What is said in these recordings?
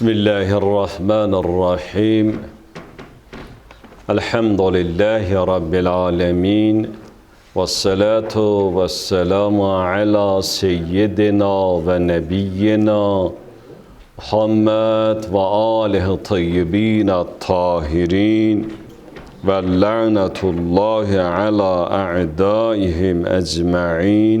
بسم الله الرحمن الرحيم. الحمد لله رب العالمين والصلاة والسلام على سيدنا ونبينا محمد وآله الطيبين الطاهرين واللعنة الله على أعدائهم أجمعين.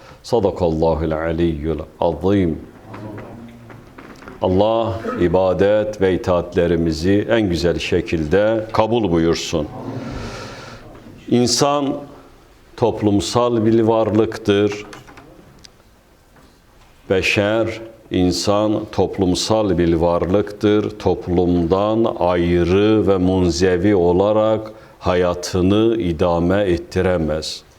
Sadakallahul aliyyul azim. Allah ibadet ve itaatlerimizi en güzel şekilde kabul buyursun. İnsan toplumsal bir varlıktır. Beşer, insan toplumsal bir varlıktır. Toplumdan ayrı ve munzevi olarak hayatını idame ettiremez.''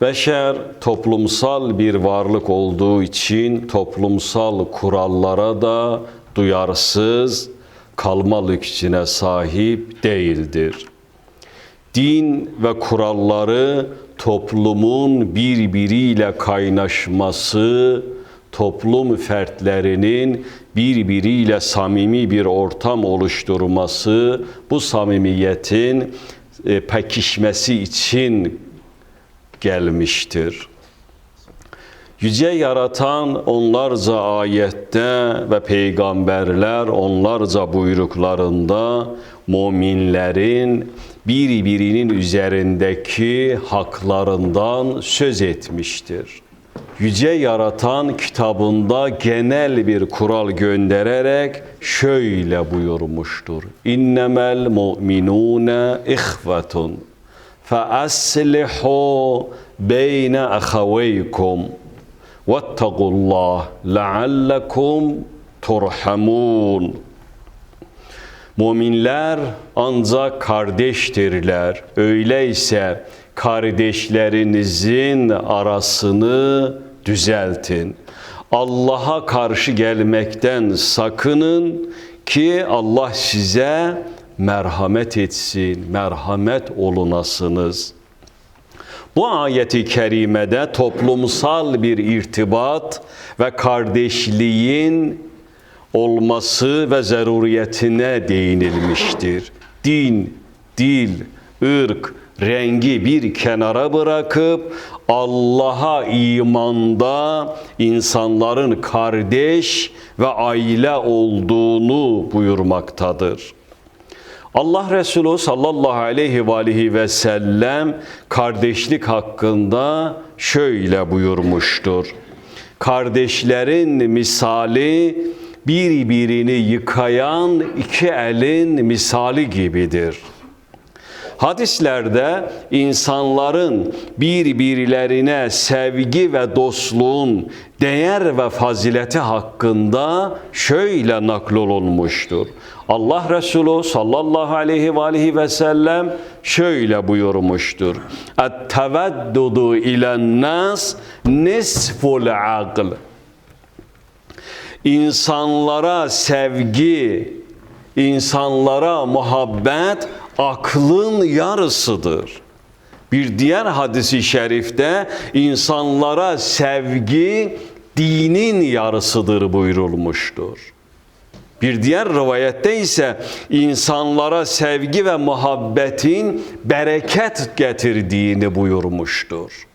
Beşer toplumsal bir varlık olduğu için toplumsal kurallara da duyarsız kalma lüksüne sahip değildir. Din ve kuralları toplumun birbiriyle kaynaşması, toplum fertlerinin birbiriyle samimi bir ortam oluşturması, bu samimiyetin e, pekişmesi için gelmiştir. Yüce yaratan onlarca ayette ve peygamberler onlarca buyruklarında müminlerin birbirinin üzerindeki haklarından söz etmiştir. Yüce yaratan kitabında genel bir kural göndererek şöyle buyurmuştur. İnnemel mu'minune ihvetun فَأَسْلِحُوا بَيْنَ أَخَوَيْكُمْ وَاتَّقُوا اللّٰهِ لَعَلَّكُمْ تُرْحَمُونَ Müminler ancak kardeştirler. Öyleyse kardeşlerinizin arasını düzeltin. Allah'a karşı gelmekten sakının ki Allah size merhamet etsin, merhamet olunasınız. Bu ayeti kerimede toplumsal bir irtibat ve kardeşliğin olması ve zaruriyetine değinilmiştir. Din, dil, ırk, rengi bir kenara bırakıp Allah'a imanda insanların kardeş ve aile olduğunu buyurmaktadır. Allah Resulü sallallahu aleyhi ve aleyhi ve sellem kardeşlik hakkında şöyle buyurmuştur. Kardeşlerin misali birbirini yıkayan iki elin misali gibidir. Hadislerde insanların birbirlerine sevgi ve dostluğun değer ve fazileti hakkında şöyle naklolunmuştur. Allah Resulü sallallahu aleyhi ve aleyhi ve sellem şöyle buyurmuştur. Et-teveddudu ilen nas nisful akl. İnsanlara sevgi, insanlara muhabbet aklın yarısıdır. Bir diğer hadisi şerifte insanlara sevgi dinin yarısıdır buyurulmuştur. Bir diğer rivayette ise insanlara sevgi ve muhabbetin bereket getirdiğini buyurmuştur.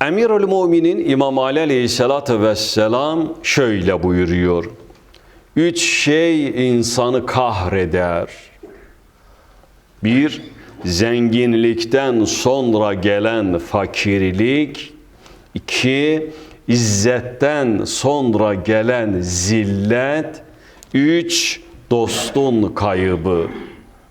Emirül Müminin İmam Ali Aleyhisselatü Vesselam şöyle buyuruyor. Üç şey insanı kahreder. Bir, zenginlikten sonra gelen fakirlik. İki, İzzetten sonra gelen zillet. Üç, dostun kaybı.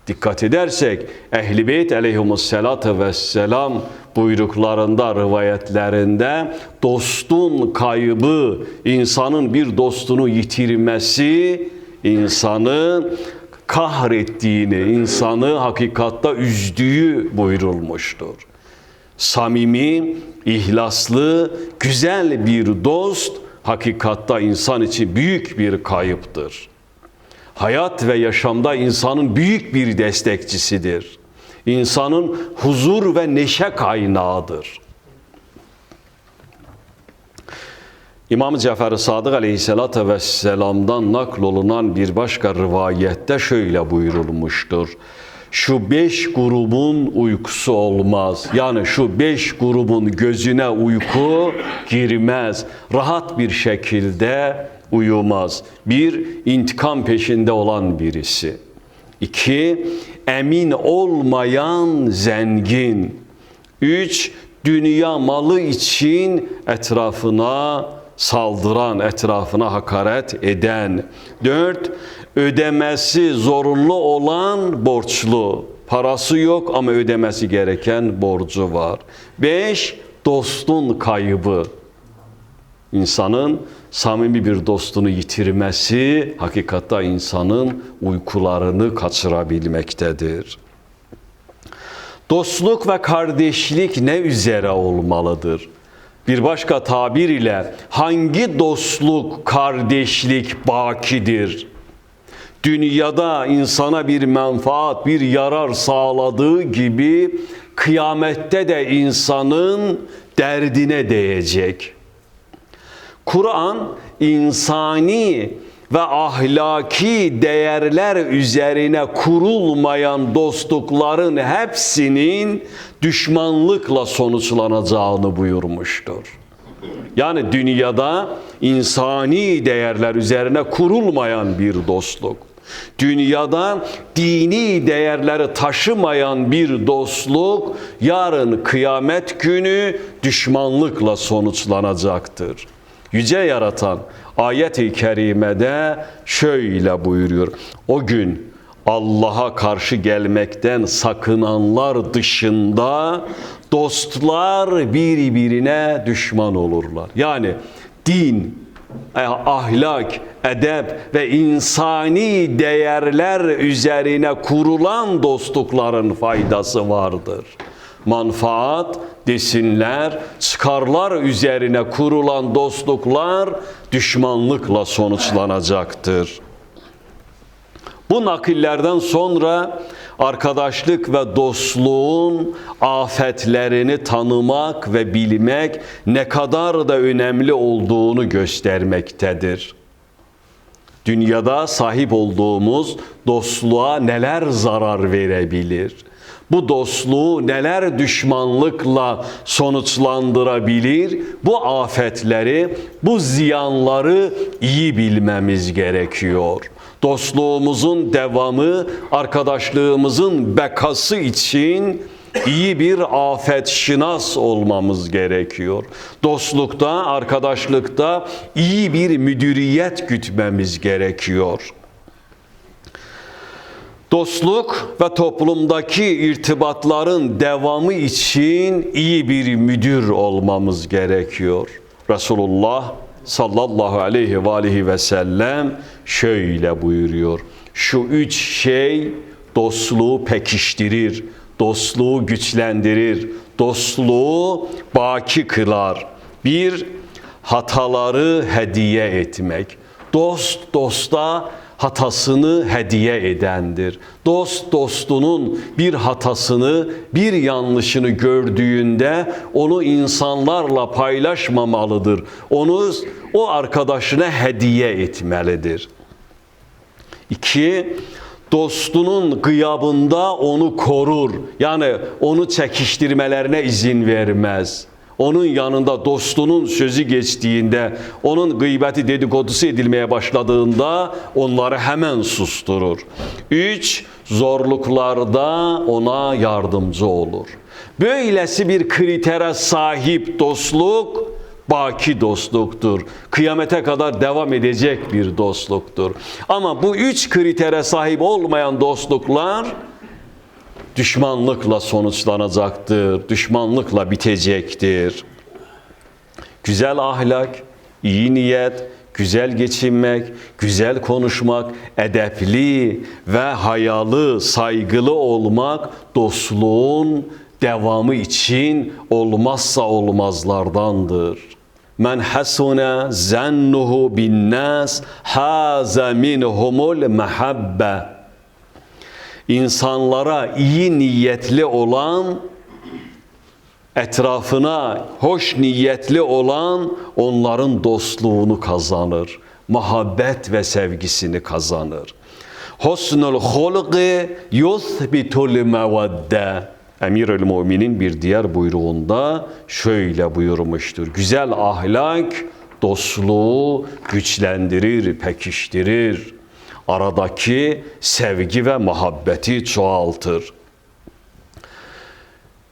Dikkat edersek Ehl-i Beyt aleyhimussalatu vesselam buyruklarında, rivayetlerinde dostun kaybı, insanın bir dostunu yitirmesi, insanı kahrettiğini, insanı hakikatta üzdüğü buyurulmuştur. Samimi, ihlaslı, güzel bir dost hakikatta insan için büyük bir kayıptır hayat ve yaşamda insanın büyük bir destekçisidir. İnsanın huzur ve neşe kaynağıdır. İmam Cafer Sadık Aleyhisselatü Vesselam'dan naklolunan bir başka rivayette şöyle buyurulmuştur. Şu beş grubun uykusu olmaz. Yani şu beş grubun gözüne uyku girmez. Rahat bir şekilde uyumaz. Bir, intikam peşinde olan birisi. İki, emin olmayan zengin. Üç, dünya malı için etrafına saldıran, etrafına hakaret eden. Dört, ödemesi zorunlu olan borçlu. Parası yok ama ödemesi gereken borcu var. Beş, dostun kaybı. İnsanın samimi bir dostunu yitirmesi hakikatta insanın uykularını kaçırabilmektedir. Dostluk ve kardeşlik ne üzere olmalıdır? Bir başka tabir ile hangi dostluk, kardeşlik bakidir? Dünyada insana bir menfaat, bir yarar sağladığı gibi kıyamette de insanın derdine değecek. Kur'an insani ve ahlaki değerler üzerine kurulmayan dostlukların hepsinin düşmanlıkla sonuçlanacağını buyurmuştur. Yani dünyada insani değerler üzerine kurulmayan bir dostluk. Dünyada dini değerleri taşımayan bir dostluk yarın kıyamet günü düşmanlıkla sonuçlanacaktır. Yüce yaratan ayet-i kerimede şöyle buyuruyor. O gün Allah'a karşı gelmekten sakınanlar dışında dostlar birbirine düşman olurlar. Yani din, e, ahlak, edep ve insani değerler üzerine kurulan dostlukların faydası vardır. Manfaat, desinler, çıkarlar üzerine kurulan dostluklar düşmanlıkla sonuçlanacaktır. Bu nakillerden sonra arkadaşlık ve dostluğun afetlerini tanımak ve bilmek ne kadar da önemli olduğunu göstermektedir. Dünyada sahip olduğumuz dostluğa neler zarar verebilir? Bu dostluğu neler düşmanlıkla sonuçlandırabilir? Bu afetleri, bu ziyanları iyi bilmemiz gerekiyor. Dostluğumuzun devamı, arkadaşlığımızın bekası için iyi bir afet şinas olmamız gerekiyor. Dostlukta, arkadaşlıkta iyi bir müdüriyet gütmemiz gerekiyor. Dostluk ve toplumdaki irtibatların devamı için iyi bir müdür olmamız gerekiyor. Resulullah sallallahu aleyhi ve aleyhi ve sellem şöyle buyuruyor. Şu üç şey dostluğu pekiştirir, dostluğu güçlendirir, dostluğu baki kılar. Bir, hataları hediye etmek. Dost dosta hatasını hediye edendir. Dost dostunun bir hatasını, bir yanlışını gördüğünde onu insanlarla paylaşmamalıdır. Onu o arkadaşına hediye etmelidir. İki, dostunun gıyabında onu korur. Yani onu çekiştirmelerine izin vermez. Onun yanında dostunun sözü geçtiğinde, onun gıybeti dedikodusu edilmeye başladığında onları hemen susturur. Üç, zorluklarda ona yardımcı olur. Böylesi bir kritere sahip dostluk, baki dostluktur. Kıyamete kadar devam edecek bir dostluktur. Ama bu üç kritere sahip olmayan dostluklar düşmanlıkla sonuçlanacaktır, düşmanlıkla bitecektir. Güzel ahlak, iyi niyet, güzel geçinmek, güzel konuşmak, edepli ve hayalı, saygılı olmak dostluğun devamı için olmazsa olmazlardandır. Men hasuna zannuhu bin nas haza minhumul mahabbe. İnsanlara iyi niyetli olan etrafına hoş niyetli olan onların dostluğunu kazanır. Muhabbet ve sevgisini kazanır. Husnul hulqi yuthbitul mevedde. Emirül Müminin bir diğer buyruğunda şöyle buyurmuştur. Güzel ahlak dostluğu güçlendirir, pekiştirir. Aradaki sevgi ve muhabbeti çoğaltır.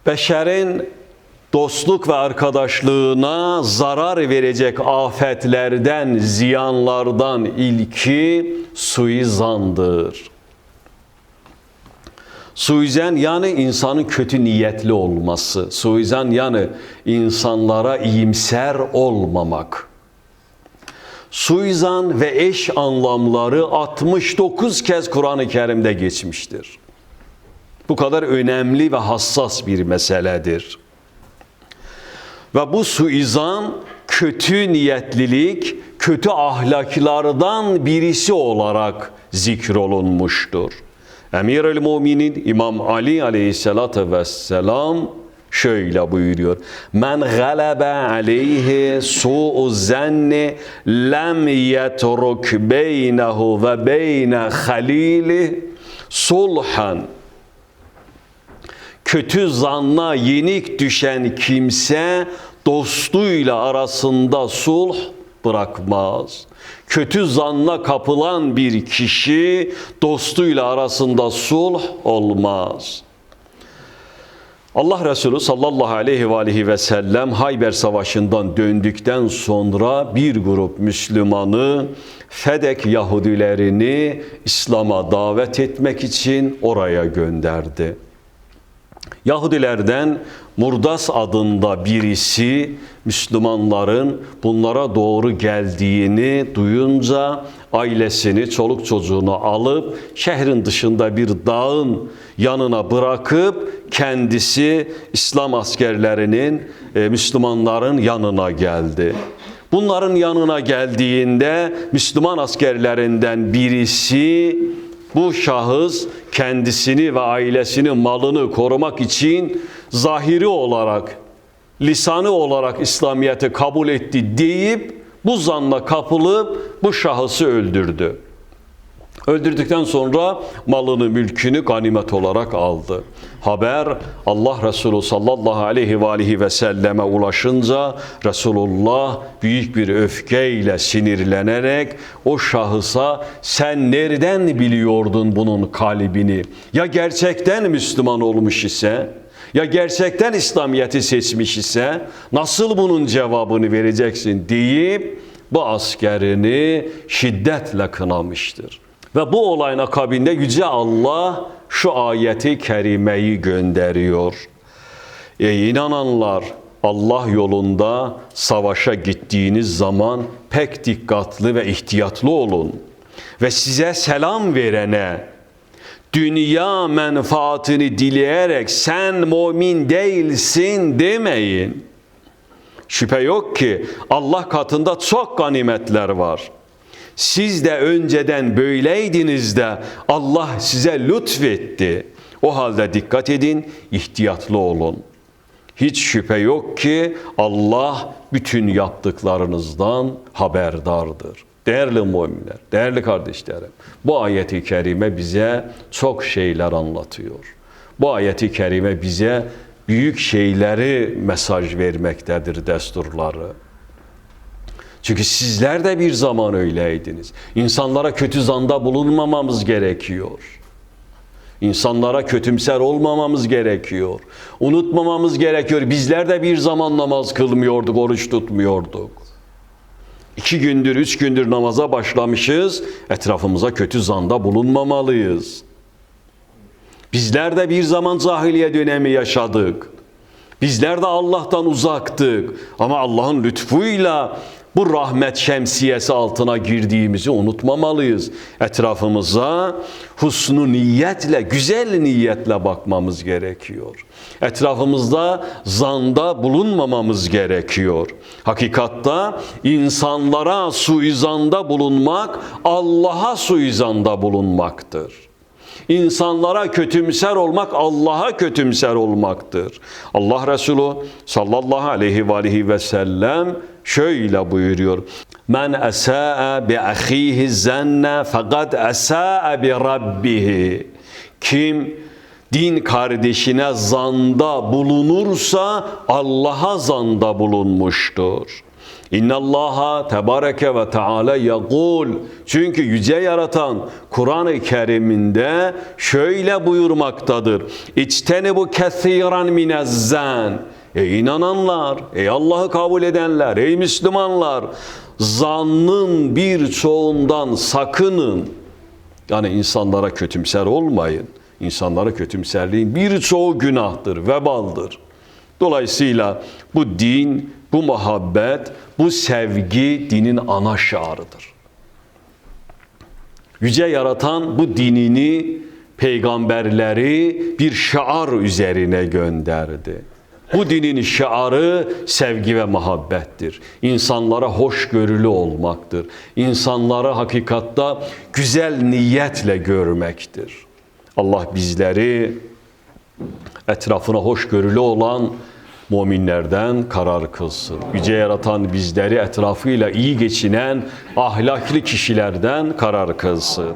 Beşerin dostluk ve arkadaşlığına zarar verecek afetlerden, ziyanlardan ilki suizandır. Suizan yani insanın kötü niyetli olması. Suizan yani insanlara iyimser olmamak. Suizan ve eş anlamları 69 kez Kur'an-ı Kerim'de geçmiştir. Bu kadar önemli ve hassas bir meseledir. Ve bu suizan kötü niyetlilik, kötü ahlaklardan birisi olarak zikrolunmuştur. Emir-el Muminin İmam Ali aleyhissalatü vesselam şöyle buyuruyor. Men galebe aleyhi su'u zanni lem yetruk beynehu ve beyne halili sulhan kötü zanna yenik düşen kimse dostuyla arasında sulh bırakmaz. Kötü zanna kapılan bir kişi dostuyla arasında sulh olmaz. Allah Resulü sallallahu aleyhi ve aleyhi ve sellem Hayber Savaşı'ndan döndükten sonra bir grup Müslümanı Fedek Yahudilerini İslam'a davet etmek için oraya gönderdi. Yahudilerden Murdas adında birisi Müslümanların bunlara doğru geldiğini duyunca ailesini, çoluk çocuğunu alıp şehrin dışında bir dağın yanına bırakıp kendisi İslam askerlerinin, e, Müslümanların yanına geldi. Bunların yanına geldiğinde Müslüman askerlerinden birisi bu şahıs kendisini ve ailesini, malını korumak için zahiri olarak, lisanı olarak İslamiyet'i kabul etti deyip bu zanla kapılıp bu şahısı öldürdü. Öldürdükten sonra malını, mülkünü ganimet olarak aldı. Haber Allah Resulü sallallahu aleyhi ve aleyhi ve selleme ulaşınca Resulullah büyük bir öfkeyle sinirlenerek o şahısa sen nereden biliyordun bunun kalbini? Ya gerçekten Müslüman olmuş ise ya gerçekten İslamiyet'i seçmiş ise nasıl bunun cevabını vereceksin deyip bu askerini şiddetle kınamıştır. Ve bu olayın akabinde Yüce Allah şu ayeti kerimeyi gönderiyor. Ey inananlar Allah yolunda savaşa gittiğiniz zaman pek dikkatli ve ihtiyatlı olun. Ve size selam verene dünya menfaatini dileyerek sen mümin değilsin demeyin. Şüphe yok ki Allah katında çok ganimetler var.'' Siz de önceden böyleydiniz de Allah size lütfetti. O halde dikkat edin, ihtiyatlı olun. Hiç şüphe yok ki Allah bütün yaptıklarınızdan haberdardır. Değerli müminler, değerli kardeşlerim, bu ayeti kerime bize çok şeyler anlatıyor. Bu ayeti kerime bize büyük şeyleri mesaj vermektedir desturları. Çünkü sizler de bir zaman öyleydiniz. İnsanlara kötü zanda bulunmamamız gerekiyor. İnsanlara kötümser olmamamız gerekiyor. Unutmamamız gerekiyor. Bizler de bir zaman namaz kılmıyorduk, oruç tutmuyorduk. İki gündür, üç gündür namaza başlamışız. Etrafımıza kötü zanda bulunmamalıyız. Bizler de bir zaman cahiliye dönemi yaşadık. Bizler de Allah'tan uzaktık. Ama Allah'ın lütfuyla bu rahmet şemsiyesi altına girdiğimizi unutmamalıyız. Etrafımıza husnu niyetle, güzel niyetle bakmamız gerekiyor. Etrafımızda zanda bulunmamamız gerekiyor. Hakikatta insanlara suizanda bulunmak Allah'a suizanda bulunmaktır. İnsanlara kötümser olmak Allah'a kötümser olmaktır. Allah Resulü sallallahu aleyhi ve aleyhi ve sellem şöyle buyuruyor. Men esa'a bi ahihi zenne fakat esa'a bi rabbihi. Kim din kardeşine zanda bulunursa Allah'a zanda bulunmuştur. İnna Allaha tebareke ve teala yaqul. Çünkü yüce yaratan Kur'an-ı Kerim'inde şöyle buyurmaktadır. İçteni bu kesiran minezzen. Ey inananlar, ey Allah'ı kabul edenler, ey Müslümanlar, zannın birçoğundan sakının. Yani insanlara kötümser olmayın. İnsanlara kötümserliğin birçoğu günahtır, vebaldır. Dolayısıyla bu din, bu muhabbet, bu sevgi dinin ana şiarıdır. Yüce yaratan bu dinini peygamberleri bir şiar üzerine gönderdi. Bu dinin şiarı sevgi ve muhabbettir. İnsanlara hoşgörülü olmaktır. İnsanları hakikatta güzel niyetle görmektir. Allah bizleri etrafına hoşgörülü olan müminlerden karar kılsın. Yüce yaratan bizleri etrafıyla iyi geçinen ahlaklı kişilerden karar kılsın.